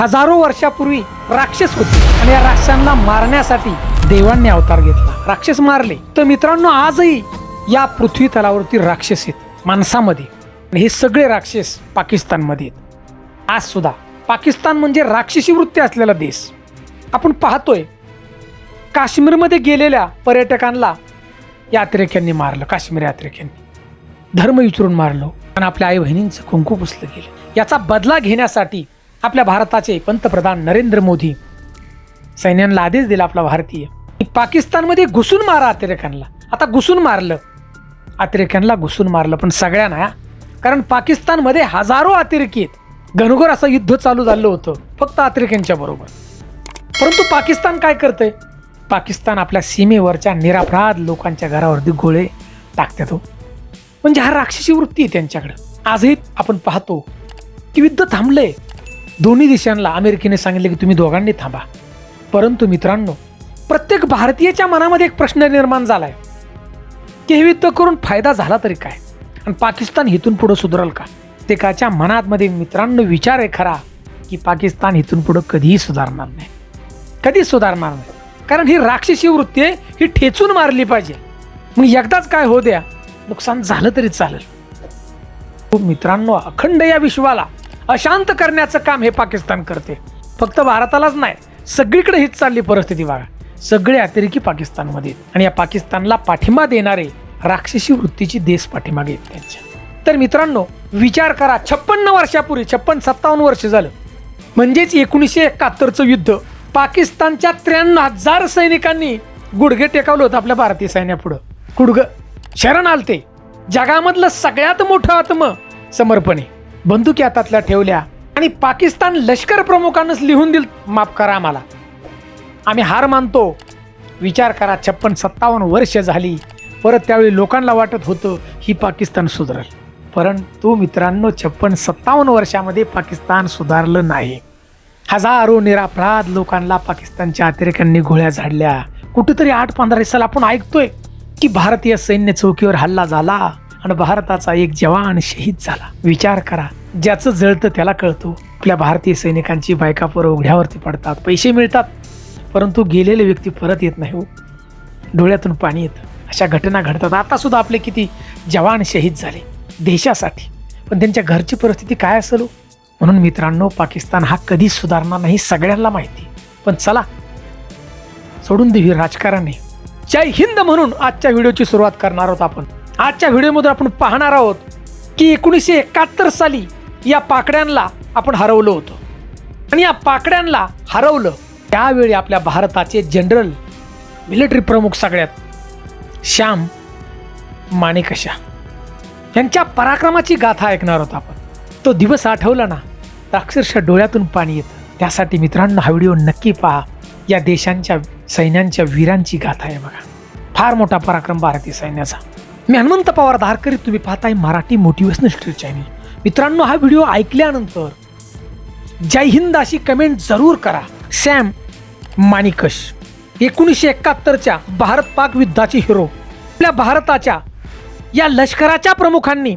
हजारो वर्षापूर्वी राक्षस होते आणि या राक्षसांना मारण्यासाठी देवांनी अवतार घेतला. राक्षस मारले. तर मित्रांनो आजही या पृथ्वी तलावरती राक्षस आहेत माणसामध्ये. आणि हे सगळे राक्षस पाकिस्तानमध्ये आहेत. आज सुद्धा. पाकिस्तान म्हणजे राक्षसी वृत्ती असलेला देश. आपण पाहतोय काश्मीरमध्ये गेलेल्या पर्यटकांना यात्रेक्यांनी मारलं काश्मीर यात्रेक्यांनी धर्म विचारून मारलो. आणि आपल्या आई बहिणींचं कुंकू पुसलं गेलं. याचा बदला घेण्यासाठी आपल्या भारताचे पंतप्रधान नरेंद्र मोदी सैन्यांना आदेश दिला आपला भारतीय. पाकिस्तानमध्ये घुसून मारा अतिरेक्यांना. आता घुसून मारलं. अतिरेक्यांना घुसून मारलं पण सगळ्यांना हा. कारण पाकिस्तानमध्ये हजारो अतिरेकी आहेत. घनघोर असं युद्ध चालू झालं होतं फक्त अतिरेक्यांच्या बरोबर. परंतु पाकिस्तान काय करतंय? पाकिस्तान आपल्या सीमेवरच्या निरापराध लोकांच्या घरावरती गोळे टाकतात तो म्हणजे हा राक्षसी वृत्ती आहे त्यांच्याकडं. आजही आपण पाहतो की युद्ध थांबलंय. दोन्ही देशांना अमेरिकेने सांगितले की तुम्ही दोघांनी थांबा. परंतु मित्रांनो प्रत्येक भारतीयाच्या मनामध्ये एक प्रश्न निर्माण झालाय. की हे युद्ध करून फायदा झाला तरी काय? आणि पाकिस्तान हिथून पुढं सुधरल का? प्रत्येकाच्या मनातमध्ये मित्रांनो विचार आहे खरा की पाकिस्तान हिथून पुढं कधीही सुधारणार नाही. कधीच सुधारणार नाही. कारण ही राक्षसी वृत्ती ही ठेचून मारली पाहिजे. मग एकदाच काय हो द्या नुकसान झालं तरी चालेल. मित्रांनो अखंड या विश्वाला अशांत करण्याचं काम हे पाकिस्तान करते. फक्त भारतालाच नाही सगळीकडे हीच चालली परिस्थिती बघा सगळे अतिरेकी पाकिस्तानमध्ये आणि या पाकिस्तानला पाठिंबा देणारे राक्षसी वृत्तीची देश पाठीमागे आहेत त्यांच्या. तर मित्रांनो विचार करा छप्पन्न वर्षापूर्वी छप्पन सत्तावन्न वर्ष झालं. म्हणजेच एकोणीसशे एकाहत्तरचं युद्ध पाकिस्तानच्या त्र्याण्णव हजार सैनिकांनी गुडघे टेकावलं होतं आपल्या भारतीय सैन्यापुढं. गुडघं शरण आलते. जगामधलं सगळ्यात मोठं आत्म समर्पणे बंदुकी हातातल्या ठेवल्या आणि पाकिस्तान लष्कर प्रमुखांनाच लिहून दिल माफ करा आम्हाला. आम्ही हार मानतो. विचार करा छप्पन सत्तावन्न वर्ष झाली. परत त्यावेळी लोकांना वाटत होतं ही पाकिस्तान सुधारेल. परंतु मित्रांनो छप्पन सत्तावन्न वर्षामध्ये पाकिस्तान सुधारलं नाही. हजारो निरापराध लोकांना पाकिस्तानच्या अतिरेक्यांनी गोळ्या झाडल्या. कुठेतरी आठ पंधरा दिवसाला आपण ऐकतोय की भारतीय सैन्य चौकीवर हल्ला झाला. आणि भारताचा एक जवान शहीद झाला. विचार करा ज्याचं जळतं त्याला कळतो. आपल्या भारतीय सैनिकांची बायका पोरं उघड्यावरती पडतात. पैसे मिळतात परंतु गेलेले व्यक्ती परत येत नाही हो. डोळ्यातून पाणी येतं. अशा घटना घडतात. आता सुद्धा आपले किती जवान शहीद झाले. देशासाठी. पण त्यांच्या घरची परिस्थिती काय असेल हो? म्हणून मित्रांनो पाकिस्तान हा कधीच सुधारणार नाही सगळ्यांना माहिती. पण चला सोडून देऊ राजकारणे. जय हिंद म्हणून आजच्या व्हिडिओची सुरुवात करणार आहोत आपण. आजच्या व्हिडिओमधून आपण पाहणार आहोत की एकोणीसशे एकाहत्तर साली या पाकड्यांना आपण हरवलं होतं. आणि या पाकड्यांना हरवलं त्यावेळी आपल्या भारताचे जनरल मिलिटरी प्रमुख सगळ्यात श्याम माणिकशा यांच्या पराक्रमाची गाथा ऐकणार आहोत आपण. तो दिवस आठवला ना तर अक्षरशः डोळ्यातून पाणी येतं. त्यासाठी मित्रांनो हा व्हिडिओ नक्की पहा. या देशांच्या सैन्यांच्या वीरांची गाथा आहे बघा. फार मोठा पराक्रम भारतीय सैन्याचा. मी हनुमंत पवार धारकरी तुम्ही पाहताय मराठी मोटिवेशनल स्ट्रीट चॅनल. मित्रांनो हा व्हिडिओ ऐकल्यानंतर जय हिंद अशी कमेंट जरूर करा. सॅम माणिकश एकोणीसशे एकाहत्तरच्या भारत पाक युद्धाचे हिरो. आपल्या भारताच्या या लष्कराच्या प्रमुखांनी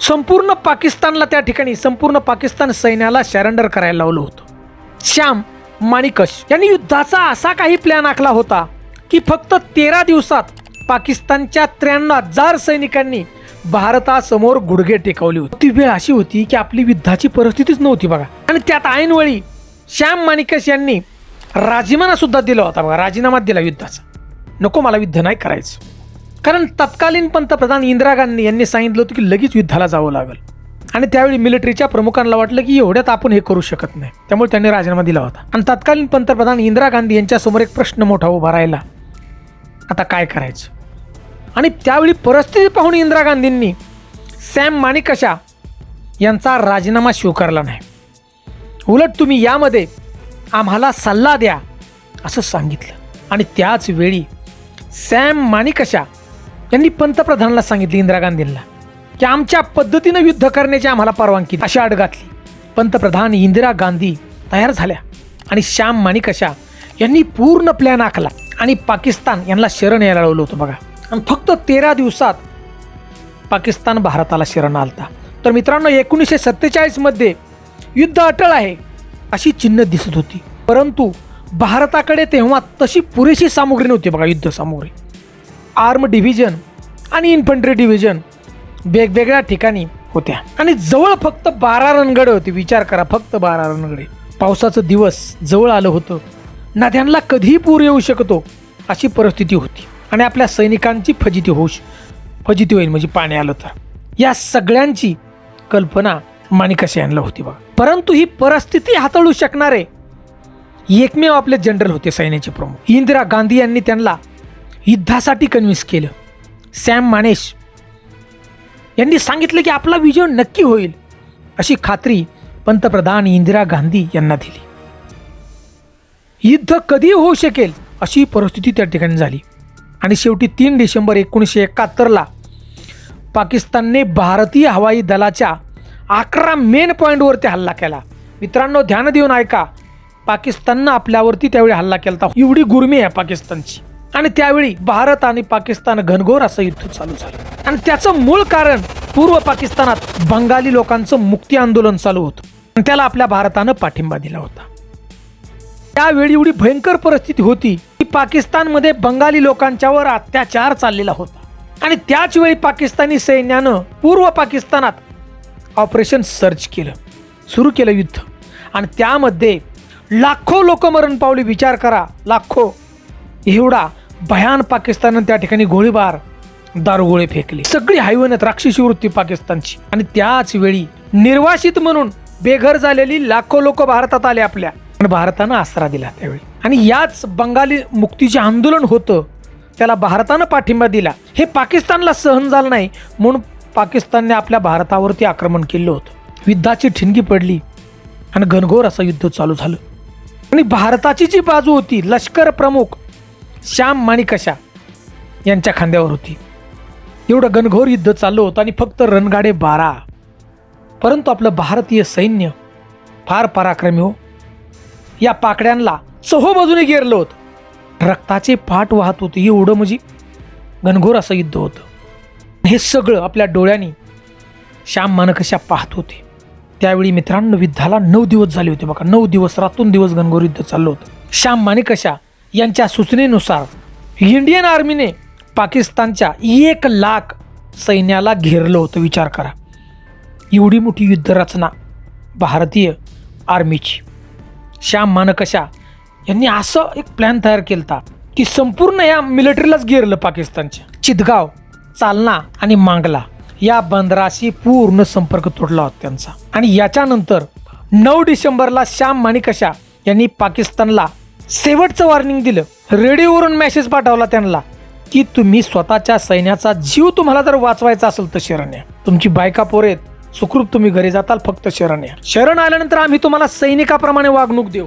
संपूर्ण पाकिस्तानला त्या ठिकाणी संपूर्ण पाकिस्तान सैन्याला सरेंडर करायला लावलं होतं. श्याम माणिकश यांनी युद्धाचा असा काही प्लॅन आखला होता की फक्त तेरा दिवसात पाकिस्तानच्या त्र्याण्णव हजार सैनिकांनी भारतासमोर गुडघे टेकवले होते. ती वेळ अशी होती की आपली युद्धाची परिस्थितीच नव्हती बघा. आणि त्यात ऐनवेळी श्याम माणिकस यांनी राजीनामा सुद्धा दिला होता बघा. राजीनामा दिला युद्धाचा. नको मला युद्ध नाही करायचं. कारण तत्कालीन पंतप्रधान इंदिरा गांधी यांनी सांगितलं होतं की लगेच युद्धाला जावं लागेल. आणि त्यावेळी मिलिटरीच्या प्रमुखांना वाटलं की एवढ्यात आपण हे करू शकत नाही. त्यामुळे त्यांनी राजीनामा दिला होता. आणि तत्कालीन पंतप्रधान इंदिरा गांधी यांच्यासमोर एक प्रश्न मोठा उभा राहिला. आता काय करायचं? आणि त्यावेळी परिस्थिती पाहून इंदिरा गांधींनी सॅम माणिकशा यांचा राजीनामा स्वीकारला नाही. उलट तुम्ही यामध्ये आम्हाला सल्ला द्या असं सांगितलं. आणि त्याच वेळी सॅम माणिकशा यांनी पंतप्रधानाला सांगितले इंदिरा गांधींना की आमच्या पद्धतीनं युद्ध करण्याची आम्हाला परवानगी अशी आड घातली. पंतप्रधान इंदिरा गांधी तयार झाल्या आणि श्याम माणिकशा यांनी पूर्ण प्लॅन आखला आणि पाकिस्तान यांना शरण यायला लावलं होतं बघा. आणि फक्त तेरा दिवसात पाकिस्तान भारताला शरण आलता. तर मित्रांनो एकोणीसशे सत्तेचाळीसमध्ये युद्ध अटळ आहे अशी चिन्ह दिसत होती. परंतु भारताकडे तेव्हा तशी पुरेशी सामुग्री नव्हती बघा युद्ध सामुग्री. आर्म डिव्हिजन आणि इन्फंट्री डिव्हिजन वेगवेगळ्या ठिकाणी होत्या. आणि जवळ फक्त बारा रणगडे होते. विचार करा फक्त बारा रणगडे. पावसाचं दिवस जवळ आलं होतं. नद्यांना कधीही पूर येऊ शकतो अशी परिस्थिती होती. आणि आपल्या सैनिकांची फजिती होऊ फजिती होईल म्हणजे पाणी आलं तर. या सगळ्यांची कल्पना माणिकाशी यांना होती बघा. परंतु ही परिस्थिती हाताळू शकणारे एकमेव आपले जनरल होते सैन्याचे प्रमुख. इंदिरा गांधी यांनी त्यांना युद्धासाठी कन्व्हिन्स केलं. सॅम मानेश यांनी सांगितलं की आपला विजय नक्की होईल अशी खात्री पंतप्रधान इंदिरा गांधी यांना दिली. युद्ध कधी होऊ शकेल अशी परिस्थिती त्या ठिकाणी झाली. आणि शेवटी तीन डिसेंबर एकोणीसशे एकाहत्तरला पाकिस्तानने भारतीय हवाई दलाच्या अकरा मेन पॉईंटवरती हल्ला केला. मित्रांनो ध्यान देऊन ऐका पाकिस्ताननं आपल्यावरती त्यावेळी हल्ला केला होता एवढी गुरमी आहे पाकिस्तानची. आणि त्यावेळी भारत आणि पाकिस्तान घनघोर असं युद्ध चालू झालं. आणि त्याचं मूळ कारण पूर्व पाकिस्तानात बंगाली लोकांचं मुक्ती आंदोलन चालू होतं. आणि त्याला आपल्या भारतानं पाठिंबा दिला होता. त्यावेळी एवढी भयंकर परिस्थिती होती पाकिस्तानमध्ये बंगाली लोकांच्यावर अत्याचार चाललेला होता. आणि त्याच वेळी पाकिस्तानी सैन्यानं पूर्व पाकिस्तानात ऑपरेशन सर्च केलं. सुरू केलं युद्ध. आणि त्यामध्ये लाखो लोक मरण पावली. विचार करा लाखो. एवढा भयान पाकिस्ताननं त्या ठिकाणी गोळीबार दारुगोळे फेकले. सगळी हायवनात राक्षसी वृत्ती पाकिस्तानची. आणि त्याच वेळी निर्वासित म्हणून बेघर झालेली लाखो लोक भारतात आले आपल्या. आणि भारतानं आसरा दिला त्यावेळी. आणि याच बंगाली मुक्तीचे आंदोलन होतं त्याला भारतानं पाठिंबा दिला. हे पाकिस्तानला सहन झालं नाही म्हणून पाकिस्तानने आपल्या भारतावरती आक्रमण केलं होतं. युद्धाची ठिणगी पडली आणि घनघोर असं युद्ध चालू झालं. आणि भारताची जी बाजू होती लष्कर प्रमुख श्याम माणिकशा यांच्या खांद्यावर होती. एवढं घनघोर युद्ध चाललं होतं आणि फक्त रणगाडे बारा. परंतु आपलं भारतीय सैन्य फार पराक्रमी हो. या पाकड्यांना चहो बाजूने गेरलं होतं. रक्ताचे पाठ वाहत होते. एवढं म्हणजे घनघोर असं युद्ध होतं. हे सगळं आपल्या डोळ्यांनी श्याम मानकशा पाहत होते. त्यावेळी मित्रांनो युद्धाला नऊ दिवस झाले होते बघा. नऊ दिवस रातून दिवस घनघोर युद्ध चाललं होतं. श्याम मानिकशा यांच्या सूचनेनुसार इंडियन आर्मीने पाकिस्तानच्या एक लाख सैन्याला घेरलं होतं. विचार करा. एवढी मोठी युद्धरचना भारतीय आर्मीची. श्याम मानकशा यांनी असं एक प्लॅन तयार केला होता की संपूर्ण या मिलिटरीलाच गिरलं पाकिस्तानच्या चितगाव चालना आणि मांगला या बंदराशी पूर्ण संपर्क तुटला होता त्यांचा. आणि याच्यानंतर नऊ डिसेंबरला श्याम माणिकशा यांनी पाकिस्तानला शेवटचं वॉर्निंग दिलं. रेडिओवरून मेसेज पाठवला त्यांना की तुम्ही स्वतःच्या सैन्याचा जीव तुम्हाला जर वाचवायचा असेल तर शरण या तुमची बायका पोरेत सुखरूप तुम्ही घरी जाताल फक्त शरण या शरण आल्यानंतर आम्ही तुम्हाला सैनिकाप्रमाणे वागणूक देऊ.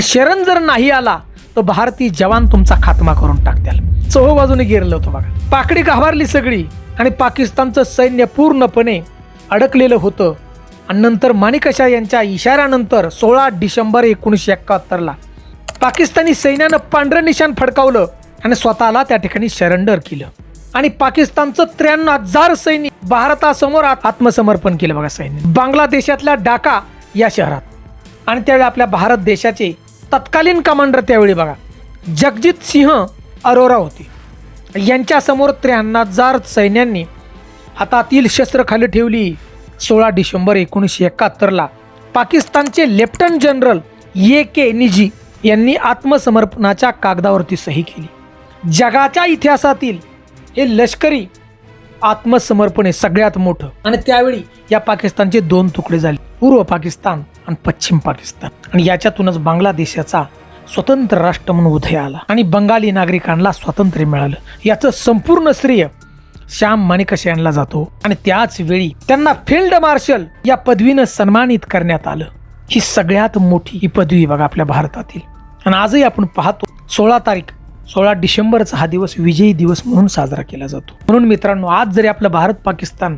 शरण जर नाही आला तर भारतीय जवान तुमचा खात्मा करून टाकत्याल चोहो बाजूने गेरलं होतं बघा. पाकडी घाबरली सगळी आणि पाकिस्तानचं सैन्य पूर्णपणे अडकलेलं होतं. आणि नंतर माणिकशा यांच्या इशाऱ्यानंतर सोळा डिसेंबर एकोणीसशे एकाहत्तरला पाकिस्तानी सैन्यानं पांढरं निशाण फडकावलं आणि स्वतःला त्या ठिकाणी शरंडर केलं. आणि पाकिस्तानचं त्र्याण्णव हजार सैनिक भारतासमोर आत- आत्मसमर्पण केलं बघा सैन्य. बांगलादेशातल्या डाका या शहरात. आणि त्यावेळी आपल्या भारत देशाचे तत्कालीन कमांडर त्यावेळी बघा. जगजित सिंह अरोरा होते. यांच्यासमोर त्र्याण्णव हजार सैन्यांनी हातातील शस्त्र खाली ठेवली. सोळा डिसेंबर एकोणीसशे एकाहत्तरला पाकिस्तानचे लेफ्टनंट जनरल ए के निजी यांनी आत्मसमर्पणाच्या कागदावरती सही केली. जगाच्या इतिहासातील हे लष्करी आत्मसमर्पण हे सगळ्यात मोठं. आणि त्यावेळी या पाकिस्तानचे दोन तुकडे झाले. पूर्व पाकिस्तान आणि पश्चिम पाकिस्तान. आणि याच्यातूनच बांगलादेशाचा स्वतंत्र राष्ट्र म्हणून उदय आला. आणि बंगाली नागरिकांना स्वातंत्र्य मिळालं. याचं संपूर्ण श्रेय श्याम माणिकश यांना जातो. आणि त्याच वेळी त्यांना फील्ड मार्शल या पदवीनं सन्मानित करण्यात आलं. ही सगळ्यात मोठी ही पदवी बघा आपल्या भारतातील. आणि आजही आपण पाहतो सोळा तारीख सोळा डिसेंबरचा हा दिवस विजयी दिवस म्हणून साजरा केला जातो. म्हणून मित्रांनो आज जरी आपलं भारत पाकिस्तान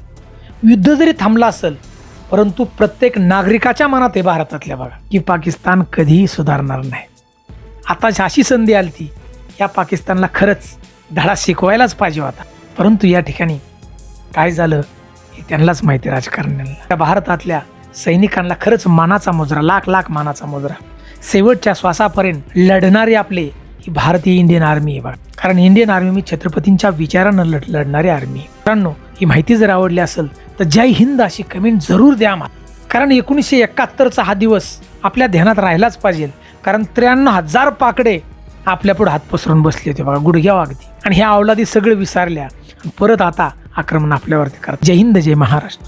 युद्ध जरी थांबला असेल परंतु प्रत्येक नागरिकाच्या मनात आहे भारतातल्या बघा की पाकिस्तान कधीही सुधारणार नाही. आता अशी संधी आली ती या पाकिस्तानला खरंच धडा शिकवायलाच पाहिजे होता. परंतु या ठिकाणी काय झालं हे त्यांनाच माहिती राजकारण्यांना. त्या भारतातल्या सैनिकांना खरंच मानाचा मुजरा लाख लाख मानाचा मुजरा. शेवटच्या श्वासापर्यंत लढणारे आपले ही भारतीय इंडियन आर्मी आहे बघा. कारण इंडियन आर्मी मी छत्रपतींच्या विचारानं लढ लढणारी आर्मी मित्रांनो ही माहिती जर आवडली असेल तर जय हिंद अशी कमेंट जरूर द्या मला कारण एकोणीसशे एकाहत्तरचा हा दिवस आपल्या ध्यानात राहिलाच पाहिजे. कारण त्र्याण्णव हजार पाकडे आपल्या पुढे हात पसरून बसले होते बघा गुडघ्या अगदी आणि ह्या अवलादी सगळं विसरल्या. परत आता आक्रमण आपल्यावरती करत जय हिंद जय महाराष्ट्र.